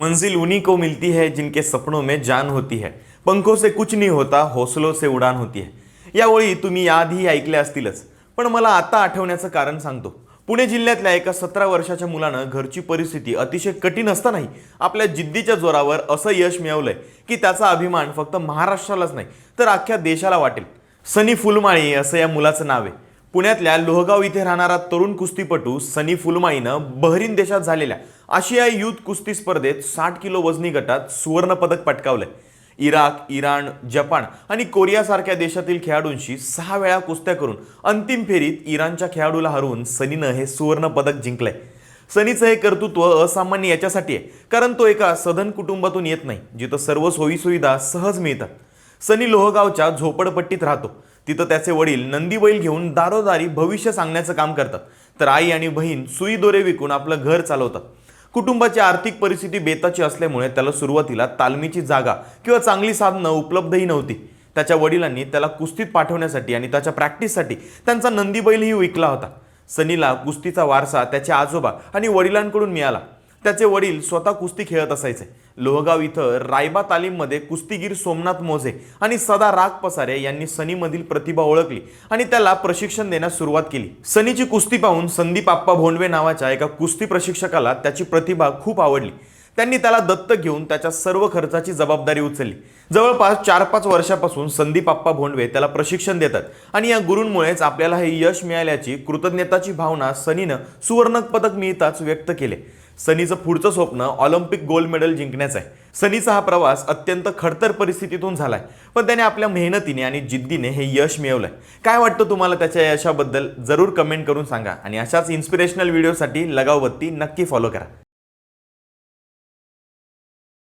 मंजिल उन्हीं को मिलती है जिनके सपनों में जान होती है। पंखों से कुछ नहीं होता हौसलों से उडान होती है। या ओळी तुम्ही याआधी ऐकल्या असतीलच पण मला आता आठवण्याचं कारण सांगतो. पुणे जिल्ह्यातल्या एका सतरा वर्षाच्या मुलानं घरची परिस्थिती अतिशय कठीण असतानाही आपल्या जिद्दीच्या जोरावर असं यश मिळवलंय की त्याचा अभिमान फक्त महाराष्ट्रालाच नाही तर अख्ख्या देशाला वाटेल. सनी फुलमाळी असं या मुलाचं नाव आहे. पुण्यातल्या लोहगाव इथे राहणारा तरुण कुस्तीपटू सनी फुलमाईनं बहरीन देशात झालेल्या आशियाई युथ कुस्ती स्पर्धेत साठ किलो वजनी गटात सुवर्णपदक पटकावलंय. इराक इराण जपान आणि कोरियासारख्या देशातील खेळाडूंशी सहा वेळा कुस्त्या करून अंतिम फेरीत इराणच्या खेळाडूला हरवून सनीनं हे सुवर्णपदक जिंकलंय. सनीचं हे कर्तृत्व असामान्य याच्यासाठी आहे कारण तो एका सधन कुटुंबातून येत नाही जिथं सर्व सोयीसुविधा सहज मिळतात. सनी लोहगावच्या झोपडपट्टीत राहतो. तिथं त्याचे वडील नंदी बैल घेऊन दारोदारी भविष्य सांगण्याचं काम करतात. तर आई आणि बहीण सुई दोरे विकून आपलं घर चालवतात. कुटुंबाची आर्थिक परिस्थिती बेताची असल्यामुळे त्याला सुरुवातीला तालमीची जागा किंवा चांगली साधनं उपलब्धही नव्हती. त्याच्या वडिलांनी त्याला कुस्तीत पाठवण्यासाठी आणि त्याच्या प्रॅक्टिससाठी त्यांचा नंदी बैलही विकला होता. सनीला कुस्तीचा वारसा त्याचे आजोबा आणि वडिलांकडून मिळाला. त्याचे वडील स्वतः कुस्ती खेळत असायचे. लोहगाव इथं रायबा तालीममध्ये कुस्तीगीर सोमनाथ मोझे आणि सदा राग पसारे यांनी सनीमधील प्रतिभा ओळखली आणि त्याला प्रशिक्षण देण्यास सुरुवात केली. सनीची कुस्ती पाहून संदीप आप्पा भोंडवे नावाच्या एका कुस्ती प्रशिक्षकाला त्याची प्रतिभा खूप आवडली. त्यांनी त्याला दत्तक घेऊन त्याच्या सर्व खर्चाची जबाबदारी उचलली. जवळपास चार पाच वर्षापासून संदीप आप्पा भोंडवे त्याला प्रशिक्षण देतात आणि या गुरूंमुळेच आपल्याला हे यश मिळाल्याची कृतज्ञताची भावना सनीनं सुवर्ण पदक मिळताच व्यक्त केले. सनीचं पुढचं स्वप्न ऑलिम्पिक गोल्ड मेडल जिंकण्याचं आहे. सनीचा हा प्रवास अत्यंत खडतर परिस्थितीतून झालाय. पण त्याने आपल्या मेहनतीने आणि जिद्दीने हे यश मिळवलंय. काय वाटतं तुम्हाला त्याच्या यशाबद्दल? जरूर कमेंट करून सांगा आणि अशाच इन्स्पिरेशनल व्हिडिओसाठी लगावबत्ती नक्की फॉलो करा.